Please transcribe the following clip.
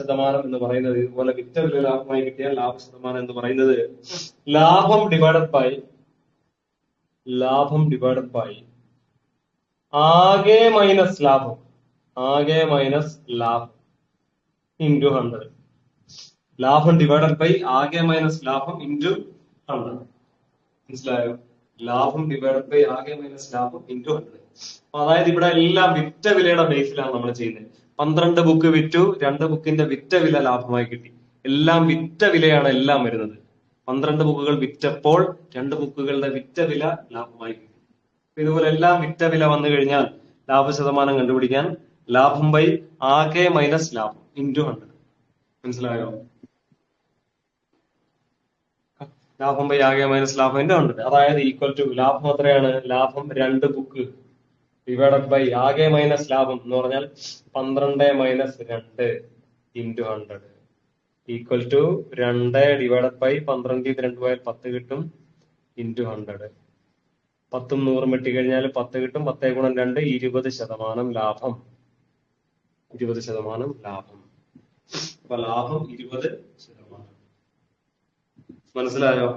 ശതമാനം എന്ന് പറയുന്നത് ഇതുപോലെ വിറ്റ വില ലാഭമായി കിട്ടിയ ലാഭ ശതമാനം എന്ന് പറയുന്നത് ലാഭം ഡിവൈഡഡ് ബൈ ലാഭം ഡിവൈഡഡ് ബൈ ആകെ മൈനസ് ലാഭം ആകെ മൈനസ് ലാഭം ഇന്റു ഹൺഡ്രഡ് ലാഭം ഡിവൈഡഡ് ബൈ ആകെ മൈനസ് ലാഭം ഇന്റു ഹൺഡ്രഡ് മനസ്സിലായോ? ലാഭം ഡിവൈഡഡ് ബൈ ആകെ മൈനസ് ലാഭം ഇന്റു ഹൺഡ്രഡ് അതായത് ഇവിടെ എല്ലാം വിറ്റ വിലയുടെ ബേസിലാണ് നമ്മൾ ചെയ്യുന്നത്. പന്ത്രണ്ട് ബുക്ക് വിറ്റു രണ്ട് ബുക്കിന്റെ വിറ്റ വില ലാഭമായി കിട്ടി. എല്ലാം വിറ്റ വിലയാണ് എല്ലാം വരുന്നത്. പന്ത്രണ്ട് ബുക്കുകൾ വിറ്റപ്പോൾ രണ്ട് ബുക്കുകളുടെ വിറ്റ വില ലാഭമായി കിട്ടി. ഇതുപോലെ എല്ലാം വിറ്റ വില വന്നു കഴിഞ്ഞാൽ ലാഭ ശതമാനം കണ്ടുപിടിക്കാൻ ലാഭം ബൈ ആകെ മൈനസ് ലാഭം ഇന്റു ഹൺഡ്രഡ് മനസ്സിലായോ? ലാഭം ബൈ ആകെ മൈനസ് ലാഭം. എന്റെ കണ്ടിട്ട് അതായത് ഈക്വൽ ടു ലാഭം എത്രയാണ്? ലാഭം രണ്ട് ബുക്ക് ഡിവൈഡഡ് ബൈ ആകെ മൈനസ് ലാഭം എന്ന് പറഞ്ഞാൽ പന്ത്രണ്ട് മൈനസ് രണ്ട് ഇന്റു ഹൺഡ്രഡ് ഈക്വൽ ടു രണ്ട് ഡിവൈഡഡ് ബൈ പന്ത്രണ്ട് രണ്ട് പോയാൽ പത്ത് കിട്ടും ഇന്റു ഹൺഡ്രഡ് പത്തും നൂറും വെട്ടി കഴിഞ്ഞാൽ പത്ത് കിട്ടും. പത്തേ ഗുണം രണ്ട് ഇരുപത് ശതമാനം ലാഭം. ഇരുപത് ശതമാനം ലാഭം. അപ്പൊ ലാഭം ഇരുപത് ശതമാനം. മനസ്സിലായോ?